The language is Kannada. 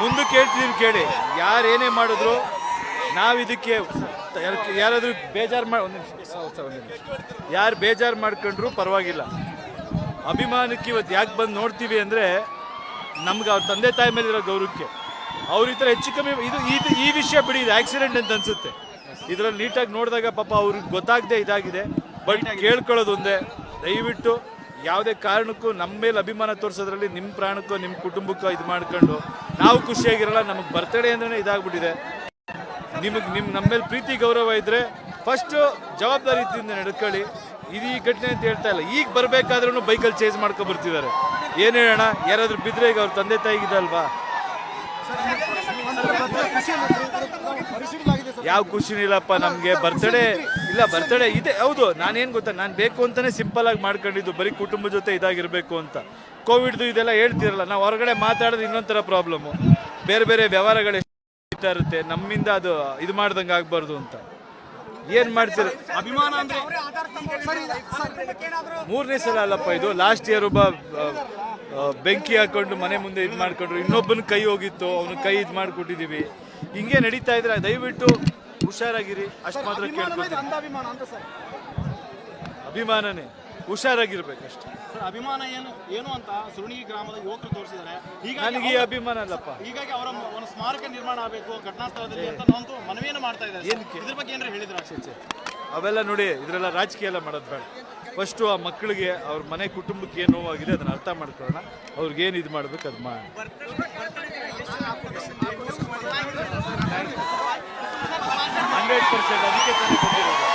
ಮುಂದಕ್ಕೆ ಹೇಳ್ತಿದ್ದೀನಿ ಕೇಳಿ. ಯಾರು ಏನೇ ಮಾಡಿದ್ರು ನಾವು ಇದಕ್ಕೆ ಯಾರಾದರೂ ಬೇಜಾರು ಮಾಡಿ ಒಂದು ನಿಮಿಷ ಯಾರು ಬೇಜಾರು ಮಾಡ್ಕೊಂಡ್ರು ಪರವಾಗಿಲ್ಲ. ಅಭಿಮಾನಕ್ಕೆ ಇವತ್ತು ಯಾಕೆ ಬಂದು ನೋಡ್ತೀವಿ ಅಂದರೆ ನಮ್ಗೆ ಅವ್ರ ತಂದೆ ತಾಯಿ ಮೇಲಿರೋ ಗೌರವಕ್ಕೆ. ಅವ್ರ ಈ ಥರ ಹೆಚ್ಚು ಕಮ್ಮಿ ಇದು ಇದು ಈ ವಿಷಯ ಬಿಡಿ, ಇದು ಆಕ್ಸಿಡೆಂಟ್ ಅಂತ ಅನಿಸುತ್ತೆ. ಇದರಲ್ಲಿ ನೀಟಾಗಿ ನೋಡಿದಾಗ ಪಾಪ ಅವ್ರಿಗೆ ಗೊತ್ತಾಗದೆ ಇದಾಗಿದೆ. ಬಟ್ ಕೇಳ್ಕೊಳ್ಳೋದು ಒಂದೇ. ದಯವಿಟ್ಟು ಯಾವುದೇ ಕಾರಣಕ್ಕೂ ನಮ್ಮ ಮೇಲೆ ಅಭಿಮಾನ ತೋರಿಸೋದ್ರಲ್ಲಿ ನಿಮ್ಮ ಪ್ರಾಣಕ್ಕೋ ನಿಮ್ಮ ಕುಟುಂಬಕ್ಕೋ ಇದು ಮಾಡ್ಕೊಂಡು ನಾವು ಖುಷಿಯಾಗಿರಲ್ಲ ನಮಗೆ ಬರ್ತಡೇ ಅಂದ್ರೆ ಇದಾಗ್ಬಿಟ್ಟಿದೆ ನಿಮಗೆ ನಿಮ್ಮ ನಮ್ಮ ಮೇಲೆ ಪ್ರೀತಿ ಗೌರವ ಇದ್ರೆ ಫಸ್ಟ್ ಜವಾಬ್ದಾರಿಯಿಂದ ನಡ್ಕೊಳ್ಳಿ ಇದು ಈ ಘಟನೆ ಅಂತ ಹೇಳ್ತಾ ಇಲ್ಲ ಈಗ ಬರಬೇಕಾದ್ರೂ ಬೈಕಲ್ಲಿ ಚೇಂಜ್ ಮಾಡ್ಕೊ ಬರ್ತಿದ್ದಾರೆ ಏನು ಹೇಳೋಣ ಯಾರಾದರೂ ಬಿದ್ದರೆ ಈಗ ಅವ್ರ ತಂದೆ ತಾಯಿಗಿದಲ್ವಾ ಯಾವ ಖುಷಿನೂ ಇಲ್ಲಪ್ಪ ನಮಗೆ ಬರ್ತಡೇ ಇಲ್ಲ ಬರ್ತಡೇ ಇದೆ. ಹೌದು ನಾನೇನು ಗೊತ್ತಾ? ನಾನು ಬೇಕು ಅಂತಲೇ ಸಿಂಪಲ್ ಆಗಿ ಮಾಡ್ಕೊಂಡಿದ್ದು. ಬರೀ ಕುಟುಂಬ ಜೊತೆ ಇದಾಗಿರಬೇಕು ಅಂತ. ಕೋವಿಡ್ದು ಇದೆಲ್ಲ ಹೇಳ್ತಿರಲ್ಲ ನಾವು ಹೊರಗಡೆ ಮಾತಾಡೋದು ಇನ್ನೊಂಥರ ಪ್ರಾಬ್ಲಮ್ಮು ಬೇರೆ ಬೇರೆ ವ್ಯವಹಾರಗಳು ಎಷ್ಟು ಇರುತ್ತೆ ನಮ್ಮಿಂದ ಅದು ಇದು ಮಾಡ್ದಂಗೆ ಆಗಬಾರ್ದು ಅಂತ. ಏನು ಮಾಡ್ತೀರಿ? ಅಭಿಮಾನ ಅಂದ್ರೆ ಮೂರನೇ ಸಲ ಅಲ್ಲಪ್ಪ ಇದು. ಲಾಸ್ಟ್ ಇಯರ್ ಒಬ್ಬ ಬೆಂಕಿ ಹಾಕೊಂಡು ಮನೆ ಮುಂದೆ ಇದು ಮಾಡ್ಕೊಂಡ್ರು. ಇನ್ನೊಬ್ಬನ ಕೈ ಹೋಗಿತ್ತು ಅವನ ಕೈ ಇದು ಮಾಡ್ಕೊಟ್ಟಿದೀವಿ. ಹಿಂಗೆ ನಡೀತಾ ಇದ್ರೆ ದಯವಿಟ್ಟು ಹುಷಾರಾಗಿರಿ. ಅಷ್ಟು ಮಾತ್ರ ಅಭಿಮಾನನೇ ಹುಷಾರಾಗಿರ್ಬೇಕು ಅಷ್ಟೇ ಅಭಿಮಾನ ಏನು ಏನು ಅಂತ ಸುರುಣಿಗಿ ಗ್ರಾಮದ ಯುವಕರು ತೋರಿಸಿದ್ದಾರೆ. ಹೀಗಾಗಿ ನನಗೆ ಈ ಅಭಿಮಾನ ಅಲ್ಲಪ್ಪ. ಹೀಗಾಗಿ ಅವರ ಒಂದು ಸ್ಮಾರಕ ನಿರ್ಮಾಣ ಆಗಬೇಕು ಘಟನಾ ಸ್ಥಳದಲ್ಲಿ ಅಂತ ಒಂದು ಮನವಿಯನ್ನು ಮಾಡ್ತಾ ಇದ್ದಾರೆ ಏನಕ್ಕೆ? ಇದ್ರ ಬಗ್ಗೆ ಏನಾರ ಹೇಳಿದ್ರ? ಅವೆಲ್ಲ ನೋಡಿ ಇದರೆಲ್ಲ ರಾಜಕೀಯ ಎಲ್ಲ ಮಾಡೋದು ಬೇಡ. ಫಸ್ಟು ಆ ಮಕ್ಕಳಿಗೆ ಅವ್ರ ಮನೆ ಕುಟುಂಬಕ್ಕೆ ಏನು ನೋವಾಗಿದೆ ಅದನ್ನ ಅರ್ಥ ಮಾಡ್ಕೊಳ್ಳೋಣ. ಅವ್ರಿಗೆ ಏನು ಇದು ಮಾಡಬೇಕು ಅದು ಮಾಡಿ. ಹಂಡ್ರೆಡ್ ಪರ್ಸೆಂಟ್ ಅದಕ್ಕೆ ತಂದು ಕೊಟ್ಟಿರೋದು